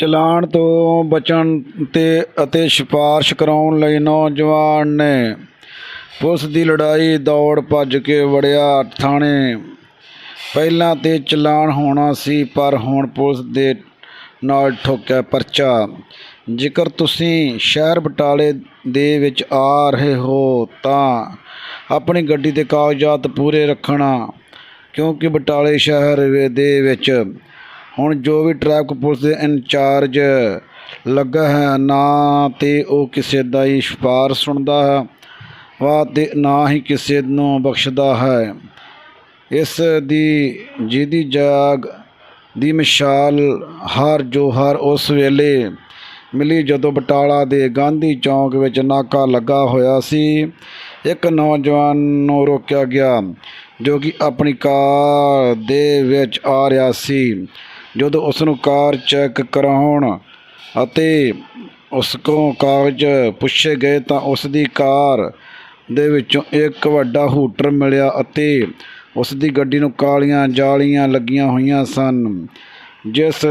ਚਲਾਣ ਤੋਂ ਬਚਣ ਤੇ ਅਤੇ ਸਿਫਾਰਸ਼ ਕਰਾਉਣ ਲਈ ਨੌਜਵਾਨ ਨੇ ਪੁਲਿਸ ਦੀ ਲੜਾਈ ਦੌੜ ਭੱਜ ਕੇ ਵੜਿਆ ਥਾਣੇ। ਪਹਿਲਾਂ ਤੇ ਚਲਾਣ ਹੋਣਾ ਸੀ, ਪਰ ਹੁਣ ਪੁਲਿਸ ਦੇ ਨਾਲ ਠੋਕਿਆ ਪਰਚਾ। ਜੇਕਰ ਤੁਸੀਂ ਸ਼ਹਿਰ ਬਟਾਲੇ ਦੇ ਵਿੱਚ ਆ ਰਹੇ ਹੋ, ਤਾਂ ਆਪਣੀ ਗੱਡੀ ਦੇ ਕਾਗਜ਼ਾਤ ਪੂਰੇ ਰੱਖਣਾ, ਕਿਉਂਕਿ ਬਟਾਲੇ ਸ਼ਹਿਰ ਦੇ ਵਿੱਚ ਹੁਣ ਜੋ ਵੀ ਟਰੈਫਿਕ ਪੁਲਿਸ ਦੇ ਇੰਚਾਰਜ ਲੱਗਾ ਹੈ, ਨਾ ਤੇ ਉਹ ਕਿਸੇ ਦਾ ਹੀ ਸਿਫਾਰਸ਼ ਸੁਣਦਾ ਹੈ, ਵਾ ਤੇ ਨਾ ਹੀ ਕਿਸੇ ਨੂੰ ਬਖਸ਼ਦਾ ਹੈ। ਇਸ ਦੀ ਜਿਹਦੀ ਜਾਗ ਦੀ ਮਿਸਾਲ ਹਰ ਜੋਹਰ ਉਸ ਵੇਲੇ ਮਿਲੀ ਜਦੋਂ ਬਟਾਲਾ ਦੇ ਗਾਂਧੀ ਚੌਂਕ ਵਿੱਚ ਨਾਕਾ ਲੱਗਾ ਹੋਇਆ ਸੀ। ਇੱਕ ਨੌਜਵਾਨ ਨੂੰ ਰੋਕਿਆ ਗਿਆ ਜੋ ਕਿ ਆਪਣੀ ਕਾਰ ਦੇ ਵਿੱਚ ਆ ਰਿਹਾ ਸੀ। ਜਦੋਂ ਉਸ ਨੂੰ ਕਾਰ ਚੈੱਕ ਕਰਾਉਣ ਅਤੇ ਉਸ ਕੋਲੋਂ ਕਾਗਜ਼ ਪੁੱਛੇ ਗਏ ਤਾਂ ਉਸ ਦੀ ਕਾਰ ਦੇ ਵਿੱਚੋਂ ਇੱਕ ਵੱਡਾ ਹੂਟਰ ਮਿਲਿਆ ਅਤੇ ਉਸ ਦੀ ਗੱਡੀ ਨੂੰ ਕਾਲੀਆਂ ਜਾਲੀਆਂ ਲੱਗੀਆਂ ਹੋਈਆਂ ਸਨ, ਜਿਸ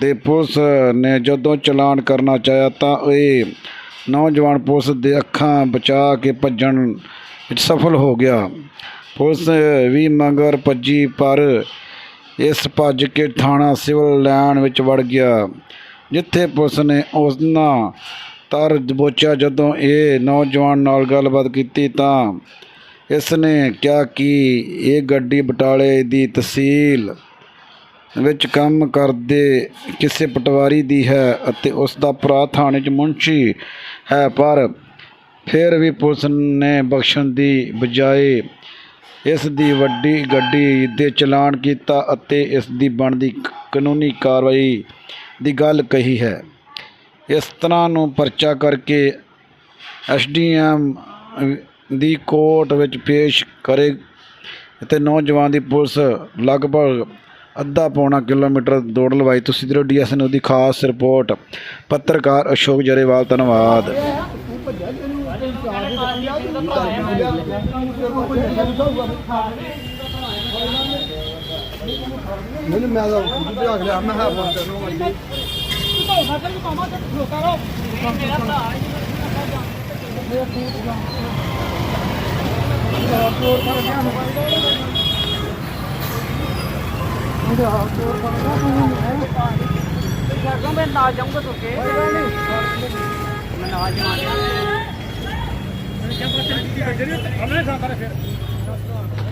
ਤੇ ਪੁਲਿਸ ਨੇ ਜਦੋਂ ਚਲਾਨ ਕਰਨਾ ਚਾਹਿਆ ਤਾਂ ਇਹ ਨੌਜਵਾਨ ਪੁਲਿਸ ਦੇ ਅੱਖਾਂ ਬਚਾ ਕੇ ਭੱਜਣ ਵਿੱਚ ਸਫਲ ਹੋ ਗਿਆ। ਪੁਲਿਸ ਵੀ ਮਗਰ ਭੱਜੀ, ਪਰ ਇਸ ਭੱਜ ਕੇ ਥਾਣਾ ਸਿਵਲ ਲਾਈਨ ਵਿੱਚ ਵੜ ਗਿਆ, ਜਿੱਥੇ ਪੁਲਿਸ ਨੇ ਉਸ ਨਾਲ ਤਰ ਦਬੋਚਿਆ ਜਦੋਂ ਇਹ ਨੌਜਵਾਨ ਨਾਲ ਗੱਲਬਾਤ ਕੀਤੀ ਤਾਂ ਇਸ ਨੇ ਕਿਹਾ ਕਿ ਇਹ ਗੱਡੀ ਬਟਾਲੇ ਦੀ ਤਹਿਸੀਲ ਵਿੱਚ ਕੰਮ ਕਰਦੇ ਕਿਸੇ ਪਟਵਾਰੀ ਦੀ ਹੈ ਅਤੇ ਉਸ ਦਾ ਭਰਾ ਥਾਣੇ 'ਚ ਮੁਨਸ਼ੀ ਹੈ, ਪਰ ਫਿਰ ਵੀ ਪੁਲਿਸ ਨੇ ਬਖਸ਼ਣ ਦੀ ਬਜਾਏ ਇਸ ਦੀ ਵੱਡੀ ਗੱਡੀ ਦੇ ਚਲਾਨ ਕੀਤਾ ਅਤੇ ਇਸ ਦੀ ਬਣਦੀ ਕਾਨੂੰਨੀ ਕਾਰਵਾਈ ਦੀ ਗੱਲ ਕਹੀ ਹੈ। ਇਸ ਤਰ੍ਹਾਂ ਨੂੰ ਪਰਚਾ ਕਰਕੇ ਐਸਡੀਐਮ ਦੀ ਕੋਰਟ ਵਿੱਚ ਪੇਸ਼ ਕਰੇ ਅਤੇ ਨੌਜਵਾਨ ਦੀ ਪੁਲਿਸ ਲਗਭਗ ਅੱਧਾ ਪੌਣਾ ਕਿਲੋਮੀਟਰ ਦੌੜ ਲਵਾਈ। ਤੁਸੀਂ ਦੇਖੋ ਡੀਐਸ ਨੂੰ ਦੀ ਖਾਸ ਰਿਪੋਰਟ। ਪੱਤਰਕਾਰ ਅਸ਼ੋਕ ਜਰੇਵਾਲ, ਧੰਨਵਾਦ। Nếu mẹ rồi, chúng tôi là mẹ hạ bọn trận luôn rồi. Chúng tôi là cái có mất rất nhiều cao không? Không, không, không. Không bên đòi giống cái thủ kế. Mình đòi cho ਨਾਲ ਜਾਊਂਗਾ ਤੁਕੇ ਮੈਂ ਨਾਲ ਜਾਵਾਂਗਾ